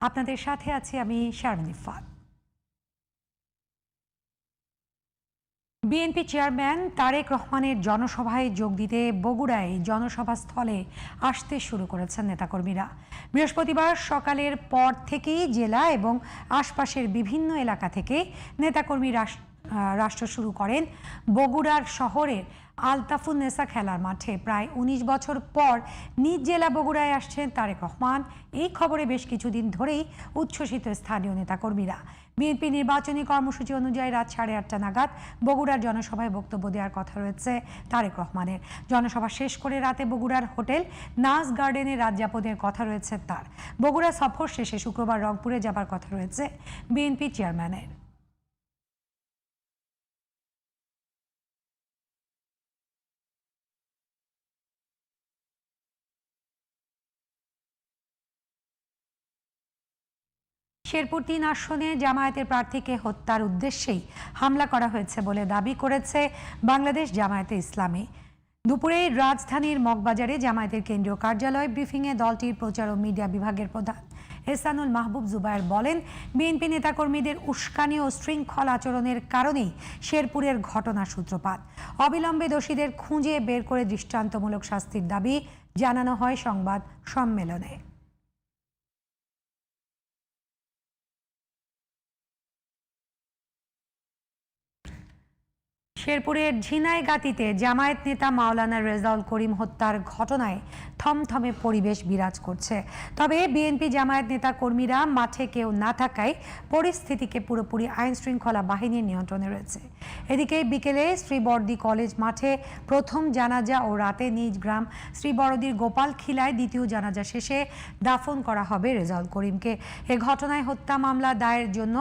আপনাদের সাথে আছি আমি শারমিন ইফাত বিএনপি চেয়ারম্যান তারেক রহমানের জনসভায় যোগ দিতে বগুড়ায় জনসভা স্থলে আসতে শুরু করেছেন নেতাকর্মীরা। বৃহস্পতিবার সকালের পর থেকেই জেলা এবং আশপাশের বিভিন্ন এলাকা থেকে নেতাকর্মী রাষ্ট্র শুরু করেন বগুড়ার শহরের আলতাফুন্নেসা খেলার মাঠে প্রায় ১৯ বছর পর নিজ জেলা বগুড়ায় আসছেন তারেক রহমান। এই খবরে বেশ কিছুদিন ধরেই উচ্ছ্বসিত স্থানীয় নেতাকর্মীরা। বিএনপি নির্বাচনী কর্মসূচি অনুযায়ী রাত সাড়ে আটটা নাগাদ বগুড়ার জনসভায় বক্তব্য দেওয়ার কথা রয়েছে তারেক রহমানের। জনসভা শেষ করে রাতে বগুড়ার হোটেল নাস গার্ডেনে রাত যাপনের কথা রয়েছে তার। বগুড়া সফর শেষে শুক্রবার রংপুরে যাবার কথা রয়েছে বিএনপি চেয়ারম্যানের। শেরপুর তিন আসনে জামায়াতের প্রার্থীকে হত্যার উদ্দেশ্যেই হামলা করা হয়েছে বলে দাবি করেছে বাংলাদেশ জামায়াতে ইসলামী। দুপুরে রাজধানীর মগবাজারে জামায়াতের কেন্দ্রীয় কার্যালয় ব্রিফিংয়ে দলটির প্রচার ও মিডিয়া বিভাগের প্রধান এহসানুল মাহবুব জুবায়ের বলেন, বিএনপি নেতাকর্মীদের উস্কানি ও শৃঙ্খল আচরণের কারণেই শেরপুরের ঘটনার সূত্রপাত। অবিলম্বে দোষীদের খুঁজে বের করে দৃষ্টান্তমূলক শাস্তির দাবি জানানো হয় সংবাদ সম্মেলনে। শেরপুরের ঝিনাইগাতিতে জামায়াত নেতা মাওলানা রেজাউল করিম হত্যার ঘটনায় থমথমে পরিবেশ বিরাজ করছে। তবে বিএনপি জামায়াত নেতা কর্মীরা মাঠে কেউ না থাকায় পরিস্থিতিকে পুরোপুরি আইন শৃঙ্খলা বাহিনীর নিয়ন্ত্রণে রয়েছে। এদিকে বিকেলে শ্রীবর্দী কলেজ মাঠে প্রথম জানাজা ও রাতে নিজ গ্রাম শ্রীবরদীর গোপাল খিলায় দ্বিতীয় জানাজা শেষে দাফন করা হবে রেজাউল করিমকে। এ ঘটনায় হত্যা মামলা দায়ের জন্য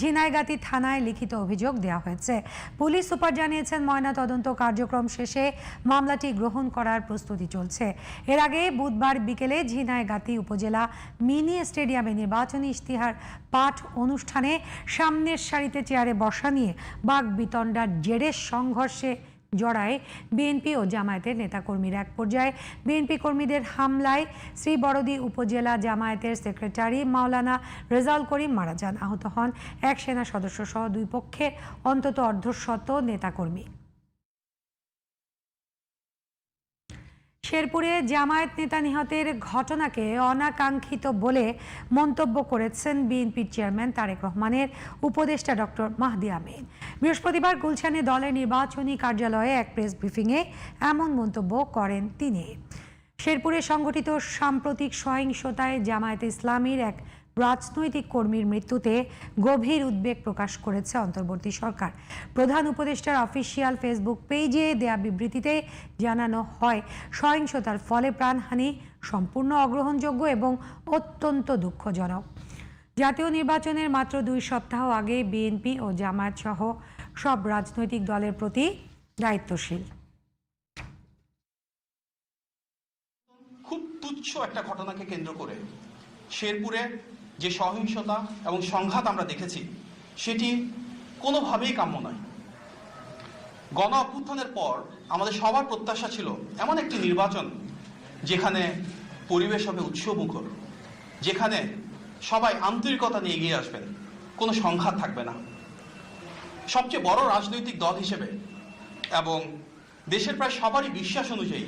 ঝিনাইগাতি থানায় লিখিত অভিযোগ দেওয়া হয়েছে। পুলিশ সুপার জানিয়েছেন, ময়না তদন্ত কার্যক্রম শেষে মামলাটি গ্রহণ করার প্রস্তুতি চলছে। এর আগে বুধবার বিকেলে ঝিনাইগাতি উপজেলা মিনি স্টেডিয়ামে নির্বাচনী ইশতিহার পাঠ অনুষ্ঠানে সামনের সারিতে চেয়ারে বসা নিয়ে বাঘ বিতণ্ডার জেরের সংঘর্ষে জড়ায় বিএনপি ও জামায়াতের নেতাকর্মীর। এক পর্যায়ে বিএনপি কর্মীদের হামলায় শ্রীবরদী উপজেলা জামায়াতের সেক্রেটারি মাওলানা রেজাউল করিম মারা যান। আহত হন এক সেনা সদস্য সহ দুই পক্ষে অন্তত অর্ধশত নেতাকর্মী। শেরপুরে জামায়াত নেতা নিহতের ঘটনাকে অনাকাঙ্ক্ষিত বলে মন্তব্য করেছেন বিএনপির চেয়ারম্যান তারেক রহমানের উপদেষ্টা ডক্টর মাহদি আমিন। বৃহস্পতিবার গুলশানে দলের নির্বাচনী কার্যালয়ে এক প্রেস ব্রিফিংয়ে এমন মন্তব্য করেন তিনি। শেরপুরে সংগঠিত সাম্প্রতিক সহিংসতায় জামায়াতে ইসলামীর এক রাজনৈতিক কর্মীর মৃত্যুতে গভীর উদ্বেগ প্রকাশ করেছে অন্তর্বর্তী সরকার। প্রধান উপদেষ্টার অফিসিয়াল ফেসবুক পেজে দেয়া বিবৃতিতে জানানো হয়, সহিংসতার ফলে প্রাণহানি সম্পূর্ণ অগ্রহণযোগ্য এবং অত্যন্ত দুঃখজনক। জাতীয় নির্বাচনের মাত্র দুই সপ্তাহ আগে বিএনপি ও জামায়াত সহ সব রাজনৈতিক দলের প্রতি দায়িত্বশীল। খুব তুচ্ছ একটা ঘটনাকে কেন্দ্র করে শেরপুরে যে সহিংসতা এবং সংঘাত আমরা দেখেছি, সেটি কোনোভাবেই কাম্য নয়। গণ অভ্যুত্থানের পর আমাদের সবার প্রত্যাশা ছিল এমন একটি নির্বাচন যেখানে পরিবেশ হবে উৎসবমুখর, যেখানে সবাই আন্তরিকতা নিয়ে এগিয়ে আসবেন, কোনো সংঘাত থাকবে না। সবচেয়ে বড় রাজনৈতিক দল হিসেবে এবং দেশের প্রায় সবারই বিশ্বাস অনুযায়ী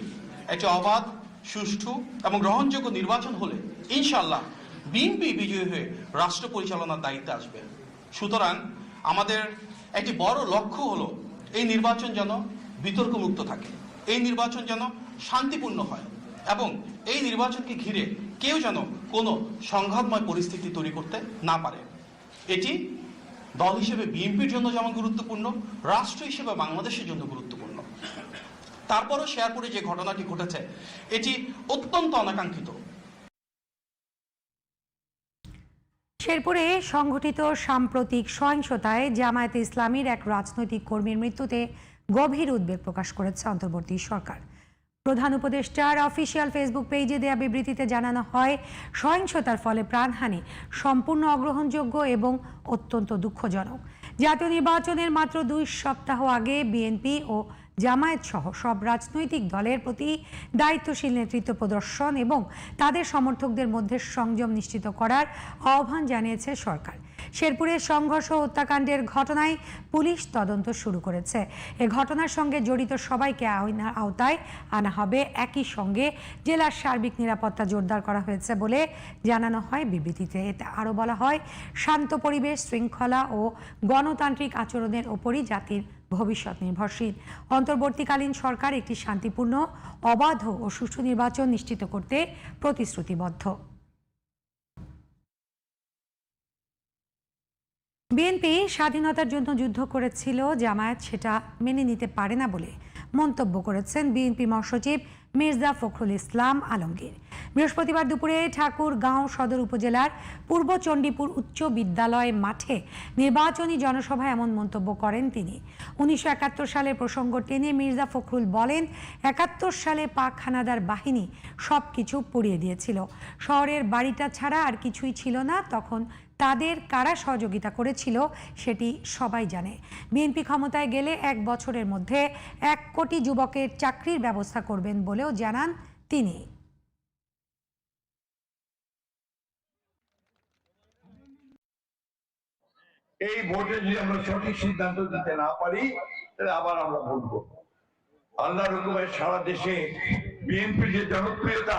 একটি অবাধ, সুষ্ঠু এবং গ্রহণযোগ্য নির্বাচন হলে ইনশাল্লাহ বিএনপি বিজয়ী হয়ে রাষ্ট্র পরিচালনার দায়িত্বে আসবে। সুতরাং আমাদের একটি বড় লক্ষ্য হলো এই নির্বাচন যেন বিতর্কমুক্ত থাকে। এই নির্বাচন যেন শান্তিপূর্ণ হয় এবং এই নির্বাচনকে ঘিরে কেউ যেন কোনো সংঘাতময় পরিস্থিতি তৈরি করতে না পারে। এটি দল হিসেবে বিএনপির জন্য যেমন গুরুত্বপূর্ণ, রাষ্ট্র হিসেবে বাংলাদেশের জন্য গুরুত্বপূর্ণ। তারপরও শেয়ারপুরে যে ঘটনাটি ঘটেছে, এটি অত্যন্ত অনাকাঙ্ক্ষিত। শেরপুরে সংঘটিত সাম্প্রতিক সহিংসতায় জামায়াতে ইসলামীর এক রাজনৈতিক কর্মীর মৃত্যুতে গভীর উদ্বেগ প্রকাশ করেছে অন্তর্বর্তী সরকার। প্রধান উপদেষ্টার অফিসিয়াল ফেসবুক পেজে দেয়া বিবৃতিতে জানানো হয়, সহিংসতার ফলে প্রাণহানি সম্পূর্ণ অগ্রহণযোগ্য এবং অত্যন্ত দুঃখজনক। জাতীয় নির্বাচনের মাত্র দুই সপ্তাহ আগে বিএনপি ও জামায়াত সহ সব রাজনৈতিক দলের প্রতি দায়িত্বশীল নেতৃত্ব প্রদর্শন এবং তাদের সমর্থকদের মধ্যে সংযম নিশ্চিত করার আহ্বান জানিয়েছে সরকার। শেরপুরের সংঘর্ষ হত্যাকাণ্ডের ঘটনায় পুলিশ তদন্ত শুরু করেছে। এ ঘটনার সঙ্গে জড়িত সবাইকে আওতায় আনা হবে। একই সঙ্গে জেলার সার্বিক নিরাপত্তা জোরদার করা হয়েছে বলে জানানো হয় বিবৃতিতে। এতে আরও বলা হয়, শান্ত পরিবেশ, শৃঙ্খলা ও গণতান্ত্রিক আচরণের ওপরই জাতির ভবিষ্যৎ নির্ভরশীল। অন্তর্বর্তীকালীন সরকার একটি শান্তিপূর্ণ, অবাধ ও সুষ্ঠু নির্বাচন নিশ্চিত করতে প্রতিশ্রুতিবদ্ধ। বিএনপি স্বাধীনতার জন্য যুদ্ধ করেছিল, জামায়াত সেটা মেনে নিতে পারে না বলে মন্তব্য করেছেন বিএনপি মহাসচিব মির্জা ফখরুল ইসলাম আলমগীর। বৃহস্পতিবার দুপুরে ঠাকুরগাঁও সদর উপজেলার পূর্ব চণ্ডীপুর উচ্চ বিদ্যালয় মাঠে নির্বাচনী জনসভায় এমন মন্তব্য করেন তিনি। উনিশশো একাত্তর সালের প্রসঙ্গ টেনে মির্জা ফখরুল বলেন, একাত্তর সালে পাক হানাদার বাহিনী সব কিছু পুড়িয়ে দিয়েছিল। শহরের বাড়িটা ছাড়া আর কিছুই ছিল না। তখন তাদের কারা সহযোগিতা করেছিল সেটি সবাই জানে। বিএনপি ক্ষমতায় গেলে এক বছরের মধ্যে এক কোটি যুবকের চাকরির ব্যবস্থা করবেন বলেও জানান তিনি। এই ভোটে যদি আমরা সঠিক সিদ্ধান্ত দিতে না পারি, তাহলে আবার আমরা ভোট করব আল্লাহ রকমের সারা দেশে বিএনপির যে জনপ্রিয়তা,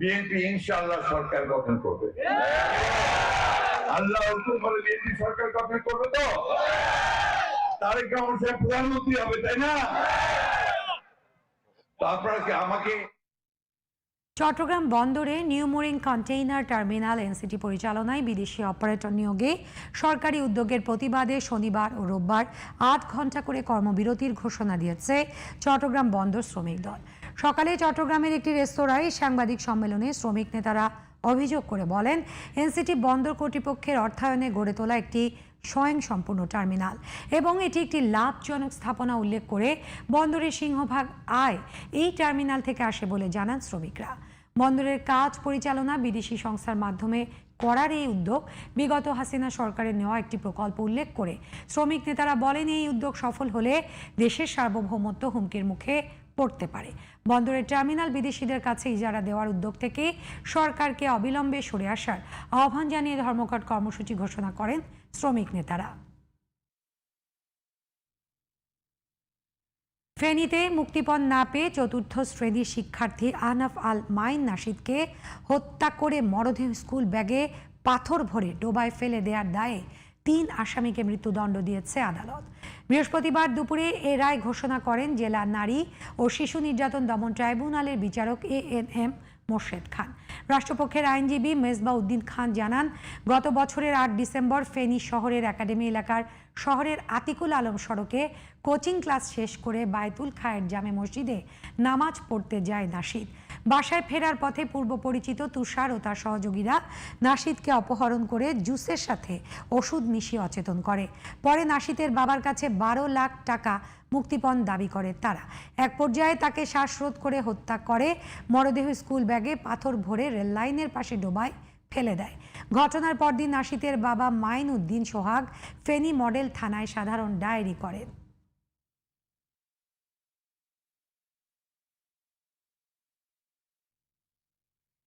বিএনপি ইনশাআল্লাহ সরকার গঠন করবে। আল্লাহ হুকুম বলে বিএনপি সরকার গঠন করবে তো? তারেক রহমান সাহেব প্রধানমন্ত্রী হবে, তাই না? তো আপনারা কি আমাকে চট্টগ্রাম বন্দরে নিউমোরিং কন্টেইনার টার্মিনাল এনসিটি পরিচালনায় বিদেশি অপারেটর নিয়োগে সরকারি উদ্যোগের প্রতিবাদে শনিবার ও রোববার আট ঘণ্টা করে কর্মবিরতির ঘোষণা দিয়েছে চট্টগ্রাম বন্দর শ্রমিক দল। সকালে চট্টগ্রামের একটি রেস্তোরাঁয় সাংবাদিক সম্মেলনে শ্রমিক নেতারা অভিযোগ করে বলেন, এনসিটি বন্দর কর্তৃপক্ষের অর্থায়নে গড়ে তোলা একটি স্বয়ং সম্পূর্ণ টার্মিনাল এবং এটি একটি লাভজনক স্থাপনা উল্লেখ করে বন্দরের সিংহভাগ আয় এই টার্মিনাল থেকে আসে বলে জানান শ্রমিকরা। বন্দরের কাজ পরিচালনা বিদেশি সংস্থার মাধ্যমে করার এই উদ্যোগ বিগত হাসিনা সরকারের নেওয়া একটি প্রকল্প উল্লেখ করে। শ্রমিক নেতারা বলেন, এই উদ্যোগ সফল হলে দেশের সার্বভৌমত্ব হুমকির মুখে পড়তে পারে। বন্দরের টার্মিনাল বিদেশিদের কাছে ইজারা দেওয়ার উদ্যোগ থেকে সরকারকে অবিলম্বে সরে আসার আহ্বান জানিয়ে ধর্মঘট কর্মসূচি ঘোষণা করেন শ্রমিক নেতারা। ফেনীতে মুক্তিপণ না পেয়ে চতুর্থ শ্রেণির শিক্ষার্থী আহনাফ আল মাইন নাসিদকে হত্যা করে মরদেহ স্কুল ব্যাগে পাথর ভরে ডোবায় ফেলে দেওয়ার দায়ে তিন আসামিকে মৃত্যুদণ্ড দিয়েছে আদালত। বৃহস্পতিবার দুপুরে এ রায় ঘোষণা করেন জেলা নারী ও শিশু নির্যাতন দমন ট্রাইব্যুনালের বিচারক A N M Morshed Khan. রাষ্ট্রপক্ষের আইনজীবী মেজবা উদ্দিন খান জানান, গত বছরের আট ডিসেম্বর ফেনী শহরের একাডেমি এলাকার শহরের আতিকুল আলম সড়কে কোচিং ক্লাস শেষ করে বায়তুল খায়ের জামে মসজিদে নামাজ পড়তে যায় নাশিদ বাসায় ফেরার পথে পূর্ব পরিচিত তুষার ও তার সহযোগীরা নাশিদকে অপহরণ করে জুসের সাথে ওষুধ মিশিয়ে অচেতন করে। পরে নাশিদের বাবার কাছে বারো লাখ টাকা মুক্তিপণ দাবি করে তারা। এক পর্যায়ে তাকে শ্বাসরোধ করে হত্যা করে, মরদেহ স্কুল ব্যাগে পাথর ভরে রেল লাইনের পাশে ডোবায়, ফেলে দেয়। ঘটনার পরদিন নাশিতের বাবা মাইন উদ্দিন সোহাগ ফেনী মডেল থানায় সাধারণ ডায়েরি করেন।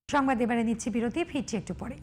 সংবাদ এবারে নিচ্ছি বিরতি ফিরছি একটু পরে।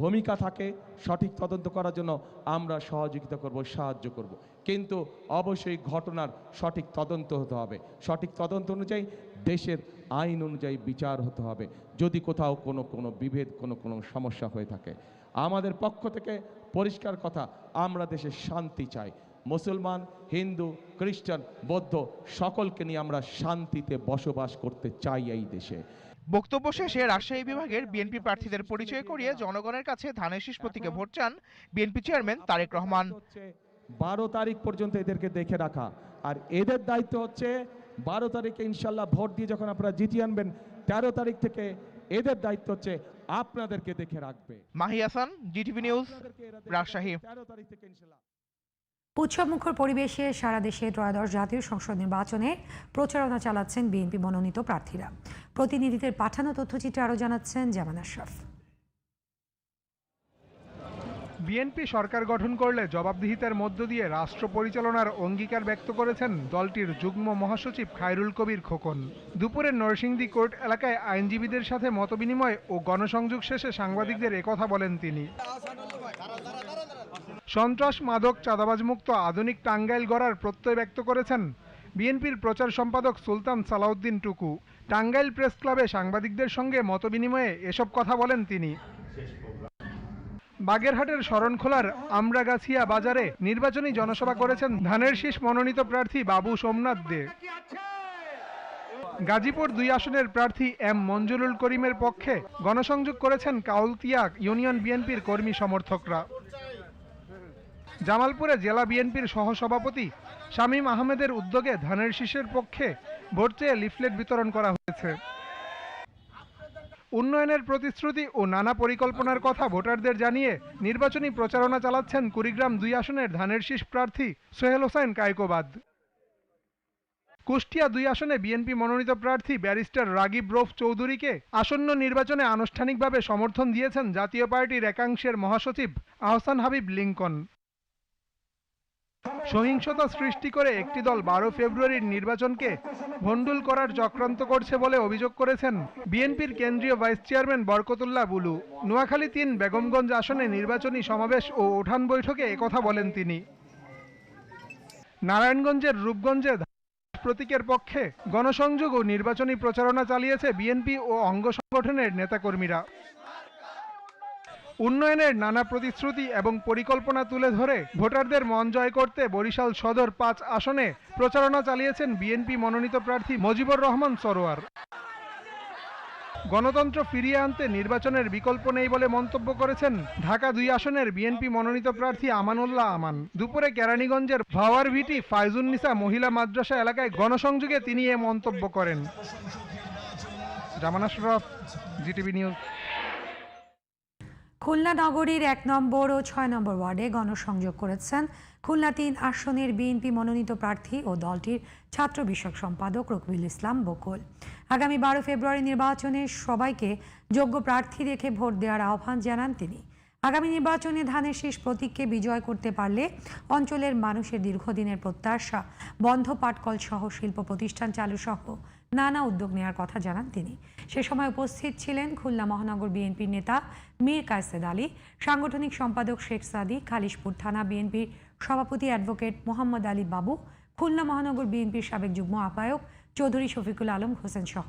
ভূমিকা থাকে, সঠিক তদন্ত করার জন্য আমরা সহযোগিতা করব, সাহায্য করব। কিন্তু অবশ্যই ঘটনার সঠিক তদন্ত হতে হবে। সঠিক তদন্ত অনুযায়ী দেশের আইন অনুযায়ী বিচার হতে হবে। যদি কোথাও কোনো কোনো বিভেদ, কোনো কোনো সমস্যা হয়ে থাকে। আমাদের পক্ষ থেকে পরিষ্কার কথা, আমরা দেশে শান্তি চাই। মুসলমান, হিন্দু, খ্রিস্টান, বৌদ্ধ, সকলকে নিয়ে আমরা শান্তিতে বসবাস করতে চাই এই দেশে। বক্তব্য শেষে রাজশাহী বিভাগের বিএনপি প্রার্থীদের পরিচয় করিয়ে জনগণের কাছে ধানের শীষ প্রতীকে ভোট চান বিএনপি চেয়ারম্যান তারেক রহমান। বারো তারিখ পর্যন্ত এদেরকে দেখে রাখা। আর এদের দায়িত্ব হচ্ছে বারো তারিখে ইনশাল্লাহ ভোট দিয়ে যখন আপনারা জিতিয়ে আনবেন তেরো তারিখ থেকে এদের দায়িত্ব হচ্ছে আপনাদেরকে দেখে রাখবে। Mahi Hasan GTV news Rajshahi. তেরো তারিখ থেকে ইনশাল্লাহ। উৎসবমুখর পরিবেশে সারা দেশে ত্রয়োদশ জাতীয় সংসদ নির্বাচনে প্রচারণা চালাচ্ছেন বিএনপি মনোনীত প্রার্থীরা। প্রতিনিধিদের পাঠানো তথ্যচিত্রে আরও জানাচ্ছেন জামান আশরাফ। বিএনপি সরকার গঠন করলে জবাবদিহিতার মধ্য দিয়ে রাষ্ট্র পরিচালনার অঙ্গীকার ব্যক্ত করেছেন দলটির যুগ্ম মহাসচিব খায়রুল কবির খোকন। দুপুরে নরসিংদী কোর্ট এলাকায় আইনজীবীদের সাথে মতবিনিময় ও গণসংযোগ শেষে সাংবাদিকদের একথা বলেন তিনি। সন্ত্রাস মাদক চাঁদাবাজ মুক্ত আধুনিক টাঙ্গাইল গড়ার প্রত্যয় ব্যক্ত করেছেন বিএনপির প্রচার সম্পাদক সুলতান সালাউদ্দিন টুকু। টাঙ্গাইল প্রেস ক্লাবে সাংবাদিকদের সঙ্গে মতবিনিময়ে এসব কথা বলেন তিনি। বাগেরহাটের শরণখোলার আমরাগাছিয়া বাজারে নির্বাচনী জনসভা করেছেন ধানের শীষ মনোনীত প্রার্থী বাবু সোমনাথ দে। গাজীপুর দুই আসনের প্রার্থী এম মঞ্জুরুল করিমের পক্ষে গণসংযোগ করেছেন কাউলতিয়া ইউনিয়ন বিএনপির কর্মী সমর্থকরা। জামালপুরে জেলা বিএনপির সহসভাপতি শামীম আহমেদের উদ্যোগে ধানের শীষের পক্ষে ভোট চেয়ে লিফলেট বিতরণ করা হয়েছে। উন্নয়নের প্রতিশ্রুতি ও নানা পরিকল্পনার কথা ভোটারদের জানিয়ে নির্বাচনী প্রচারণা চালাচ্ছেন কুড়িগ্রাম দুই আসনের ধানের শীষ প্রার্থী সোহেল হোসেন কায়কোবাদ। কুষ্টিয়া দুই আসনে বিএনপি মনোনীত প্রার্থী ব্যারিস্টার রাগিব রৌফ চৌধুরীকে আসন্ন নির্বাচনে আনুষ্ঠানিকভাবে সমর্থন দিয়েছেন জাতীয় পার্টির একাংশের মহাসচিব আহসান হাবিব লিঙ্কন সহিংসতা সৃষ্টি করে একটি দল বারো ফেব্রুয়ারির নির্বাচনকে ভণ্ডুল করার চক্রান্ত করছে বলে অভিযোগ করেছেন বিএনপির কেন্দ্রীয় ভাইস চেয়ারম্যান বরকতুল্লাহ বুলু। নোয়াখালী তিন বেগমগঞ্জ আসনে নির্বাচনী সমাবেশ ও উঠান বৈঠকে একথা বলেন তিনি। নারায়ণগঞ্জের রূপগঞ্জে প্রতীকের পক্ষে গণসংযোগ ও নির্বাচনী প্রচারণা চালিয়েছে বিএনপি ও অঙ্গ সংগঠনের নেতাকর্মীরা। উন্নয়নের নানা প্রতিশ্রুতি এবং পরিকল্পনা তুলে ধরে ভোটারদের মন জয় করতে বরিশাল সদর পাঁচ আসনে প্রচারণা চালিয়েছেন বিএনপি মনোনীত প্রার্থী মজিবুর রহমান সরোয়ার। গণতন্ত্র ফিরিয়ে আনতে নির্বাচনের বিকল্প নেই বলে মন্তব্য করেছেন ঢাকা দুই আসনের বিএনপি মনোনীত প্রার্থী আমানুল্লাহ আমান। দুপুরে কেরানীগঞ্জের ভাওয়ার ভিটি ফাইজুন্নিসা মহিলা মাদ্রাসা এলাকায় গণসংযোগে তিনি এ মন্তব্য করেন। Zaman Ashraf GTV news. Khulna নগরীর এক নম্বর ও ছয় নম্বর ওয়ার্ডে গণসংযোগ করেছেন খুলনা তিন আসনের বিএনপি মনোনীত প্রার্থী ও দলটির ছাত্র বিষয়ক সম্পাদক রকিবুল ইসলাম বকুল। আগামী বারো ফেব্রুয়ারি নির্বাচনে সবাইকে যোগ্য প্রার্থী রেখে ভোট দেওয়ার আহ্বান জানান তিনি। আগামী নির্বাচনে ধানের শীষ প্রতীককে বিজয় করতে পারলে অঞ্চলের মানুষের দীর্ঘদিনের প্রত্যাশা, বন্ধ পাটকল সহ শিল্প প্রতিষ্ঠান চালু সহ নানা উদ্যোগ নেওয়ার কথা জানান তিনি। সে সময় উপস্থিত ছিলেন খুলনা মহানগর বিএনপির নেতা মীর কায়সেদ আলী, সাংগঠনিক সম্পাদক শেখ সাদি, খালিশপুর থানা বিএনপির সভাপতি অ্যাডভোকেট মোহাম্মদ আলী বাবু, খুলনা মহানগর বিএনপির সাবেক যুগ্ম আহ্বায়ক চৌধুরী শফিকুল আলম হোসেন সহ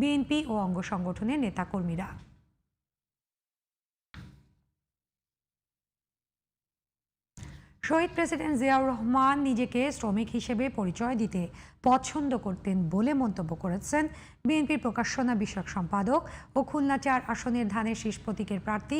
বিএনপি ও অঙ্গ সংগঠনের নেতাকর্মীরা। শহীদ প্রেসিডেন্ট জিয়াউর রহমান নিজেকে শ্রমিক হিসেবে পরিচয় দিতে পছন্দ করতেন বলে মন্তব্য করেছেন বিএনপির প্রকাশনা বিষয়ক সম্পাদক ও খুলনা চার আসনের ধানের শীষ প্রতীকের প্রার্থী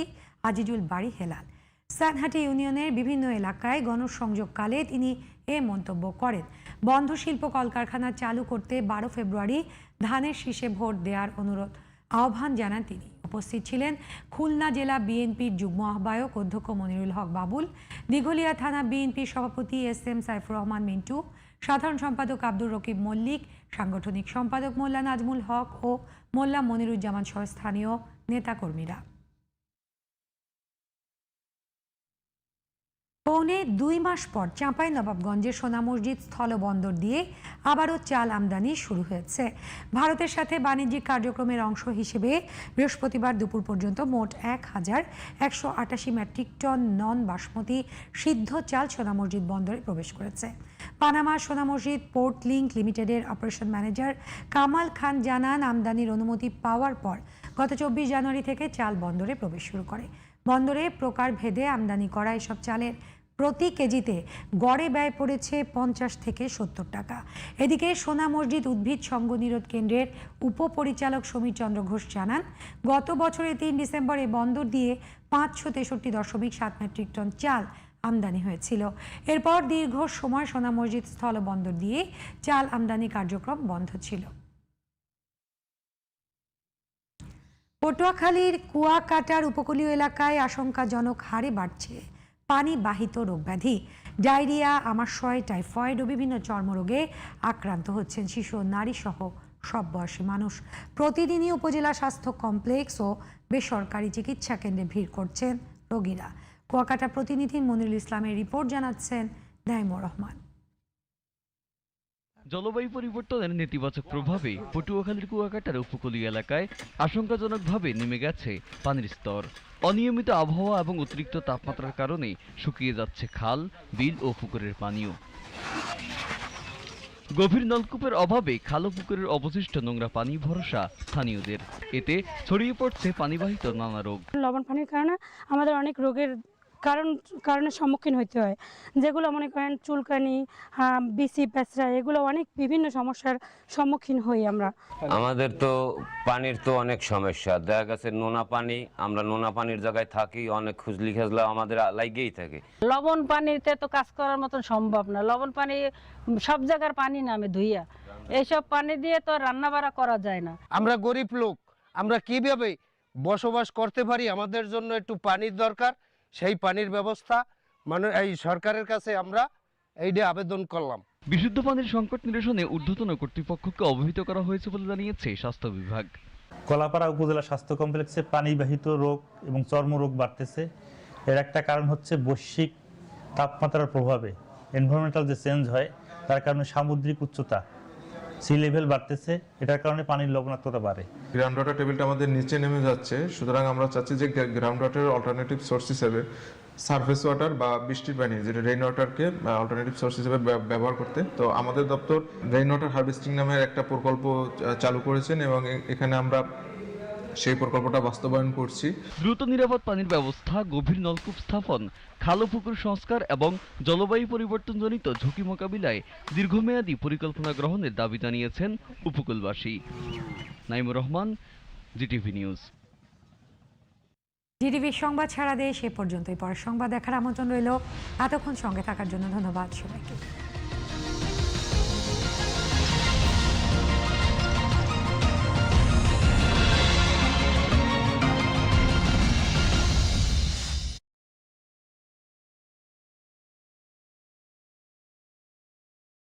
আজিজুল বাড়ি হেলাল। সানহাটি ইউনিয়নের বিভিন্ন এলাকায় গণসংযোগকালে তিনি এ মন্তব্য করেন। বন্ধ শিল্প কলকারখানা চালু করতে বারো ফেব্রুয়ারি ধানের শীষে ভোট দেওয়ার অনুরোধ। আহ্বান জানান তিনি। উপস্থিত ছিলেন খুলনা জেলা বিএনপির যুগ্ম আহ্বায়ক অধ্যক্ষ মনিরুল হক বাবুল, দিঘলিয়া থানা বিএনপির সভাপতি এস এম সাইফুর রহমান মিন্টু, সাধারণ সম্পাদক আব্দুর রকিব মল্লিক, সাংগঠনিক সম্পাদক মোল্লা নাজমুল হক ও মোল্লা মনিরুজ্জামান সহ স্থানীয় নেতাকর্মীরা। পৌনে দুই মাস পর চাঁপাই নবাবগঞ্জে সোনা মসজিদ স্থলবন্দর দিয়ে আবারও চাল আমদানি শুরু হয়েছে। ভারতের সাথে বাণিজ্যিক কার্যক্রমের অংশ হিসেবে বৃহস্পতিবার দুপুর পর্যন্ত মোট এক হাজার একশো আটাশি মেট্রিক টন নন বাসমতি সিদ্ধ চাল সোনা মসজিদ বন্দরে প্রবেশ করেছে। Panama Sona Masjid port link লিমিটেডের অপারেশন ম্যানেজার কামাল খান জানান, আমদানির অনুমতি পাওয়ার পর গত চব্বিশ জানুয়ারি থেকে চাল বন্দরে প্রবেশ শুরু করে। বন্দরে প্রকার ভেদে আমদানি করা এসব চালের প্রতি কেজিতে গড়ে ব্যয় পড়েছে পঞ্চাশ থেকে সত্তর টাকা। এদিকে সোনা মসজিদ উদ্ভিদ সঙ্গ নিরোধ কেন্দ্রের উপপরিচালক সমীর চন্দ্র ঘোষ জানান, গত বছরের তিন ডিসেম্বর বন্দর দিয়ে পাঁচশো তেষট্টি দশমিক সাত মেট্রিক টন চাল আমদানি হয়েছিল। এরপর দীর্ঘ সময় সোনা মসজিদ স্থল বন্দর দিয়ে চাল আমদানি কার্যক্রম বন্ধ ছিল। পটুয়াখালীর কুয়াকাটার উপকূলীয় এলাকায় আশঙ্কাজনক হারে বাড়ছে। পানি বাহিত রোগব্যাধি ডায়রিয়া আমাশয় টাইফয়েড ও বিভিন্ন চর্মরোগে আক্রান্ত হচ্ছেন শিশু ও নারী সহ সব বয়সী মানুষ। প্রতিদিনই উপজেলা স্বাস্থ্য কমপ্লেক্স ও বেসরকারি চিকিৎসা কেন্দ্রে ভিড় করছেন রোগীরা। কুয়াকাটা প্রতিনিধি মনিরুল ইসলামের রিপোর্ট জানাচ্ছেন নাইমুর রহমান। জলবায়ু পরিবর্তনের নেতিবাচক প্রভাবে পটুয়াখালীর কুয়াকাটার উপকূলীয় এলাকায় আশঙ্কাজনকভাবে নেমে গেছে পানির স্তর। অনিয়মিত আবহাওয়া এবং অতিরিক্ত তাপমাত্রার কারণে শুকিয়ে যাচ্ছে খাল, বিল ও পুকুরের পানীয় গভীর নলকূপের অভাবে খালো পুকুরের অবশিষ্ট নোংরা পানি ভরসা স্থানীয়দের। এতে ছড়িয়ে পড়ছে পানিবাহিত নানা রোগ। লবণ পানির কারণে আমাদের অনেক রোগের কারণ কারণের সম্মুখীন হতে হয়। যেগুলো মনে করেন চুলকানি বিসি প্যাঁচড়া এগুলো অনেক বিভিন্ন সমস্যার সম্মুখীন হই আমরা। আমাদের তো পানির তো অনেক সমস্যা। দেখা গেছে নোনা পানি আমরা নোনা পানির জায়গায় থাকি অনেক খুজলি খেজলা আমাদের লাগেই থাকে। লবণ পানিতে তো কাজ করার মতন সম্ভব না। লবণ পানি সব জায়গার পানি নামে ধুইয়া। এইসব পানি দিয়ে তো রান্না বাড়া করা যায় না। আমরা গরিব লোক আমরা কীভাবে বসবাস করতে পারি? আমাদের জন্য একটু পানির দরকার। সেই পানির ব্যবস্থা মানে এই সরকারের কাছে আমরা এইটা আবেদন করলাম। বিশুদ্ধ পানির সংকট নিরসনে ঊর্ধ্বতন কর্তৃপক্ষকে অবহিত করা হয়েছে বলে জানিয়েছে স্বাস্থ্য বিভাগ। কলাপাড়া উপজেলা স্বাস্থ্য কমপ্লেক্সে পানিবাহিত রোগ এবং চর্মরোগ বাড়তেছে। এর একটা কারণ হচ্ছে বৈশ্বিক তাপমাত্রার প্রভাবে এনভায়রনমেন্টাল যে চেঞ্জ হয় তার কারণে সামুদ্রিক উচ্চতা। সি লেভেল বাড়তেছে, এটার কারণে পানির লবণাক্ততা বাড়ে। গ্রাউন্ড ওয়াটার টেবিলটা আমাদের নিচে নেমে যাচ্ছে, সুতরাং আমরা চাচ্ছি যে গ্রাউন্ড ওয়াটারের অল্টারনেটিভ সোর্স হিসেবে সারফেস ওয়াটার বা বৃষ্টির পানি, যেটা রেইন ওয়াটারকে অল্টারনেটিভ সোর্স হিসেবে ব্যবহার করতে। তো আমাদের দপ্তর রেইন ওয়াটার হার্ভেস্টিং নামের একটা প্রকল্প চালু করেছেন এবং এখানে আমরা সেই প্রকল্পটা বাস্তবায়ন করছি। দ্রুত নিরাপদ পানির ব্যবস্থা গভীর নলকূপ স্থাপন খাল পুকুর সংস্কার এবং জলবায়ু পরিবর্তনজনিত ঝুঁকি মোকাবিলায় দীর্ঘমেয়াদী পরিকল্পনা গ্রহণের দাবি জানিয়েছেন উপকূলবাসী। Naimur Rahman GTV news. জিটিভির সংবাদ ছাড়া দেশ এ পর্যন্তই। পরের সংবাদ দেখার আমন্ত্রণ রইল। এতক্ষণ সঙ্গে থাকার জন্য ধন্যবাদ সবাইকে।